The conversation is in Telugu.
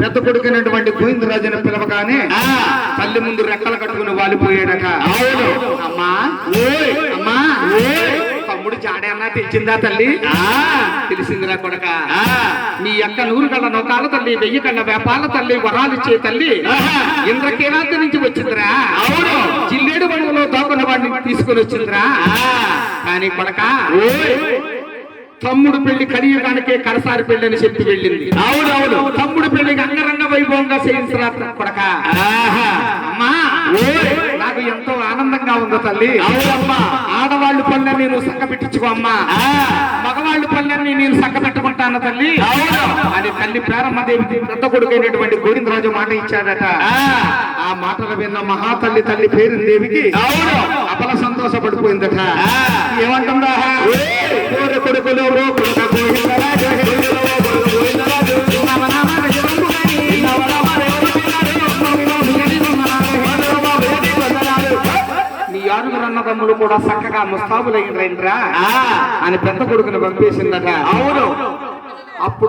పెద్ద కొడుకునటువంటి గోవిందరాజుని పిలవగానే తల్లి ముందు రెక్కలు కట్టుకుని వాలిపోయాడట. అవును. అమ్మా అమ్మా తమ్ముడు జాడేనా తెలిసిందా తల్లి? తెలిసిందిరా కొడక. నీ యొక్క నూరు కళ్ళ నౌకాల తల్లి వెయ్యి కళ్ళ వేపాల తల్లి వరాలిచ్చే తల్లి ఇంద్రకీలాంతి నుంచి వచ్చిందిరా. అవును. జిల్లేడు బండులో దాక్కున్న వాడిని తీసుకొని వచ్చిందిరా. కానీ కొడక తమ్ముడు పెళ్ళి కలియుగానికే కడసారి పెళ్ళి అని చెప్పి వెళ్ళింది అవునవును. తమ్ముడు పెళ్ళికి అంగరంగ వైభవంగా చేయించరా కొడక నాకు ఎంతో ఆనందంగా ఉందో తల్లి అవునమ్మా. ఆడవాళ్ళు పనులన్నీ నువ్వు సక్క పెట్టించుకో అమ్మా మగవాళ్ళు పనులన్నీ నేను సక్క పెట్టుకుంటాను తల్లి అవును. అని తల్లి ప్రేరమ్మదేవి పెద్ద కొడుకైనటువంటి గోవిందరాజు మాట ఇచ్చాడట ఆ. మాటలు విన్న మహాతల్లి తల్లి పేరు దేవికి అవును. అపల సంతోషపడిపోయిందట ఆ. ఏమంటుందా అన్నదమ్ములు కూడా చక్కగా ముస్తాబులైన రైంద్రా అని పెద్ద కొడుకుని పంపేసిందట. అవును. అప్పుడు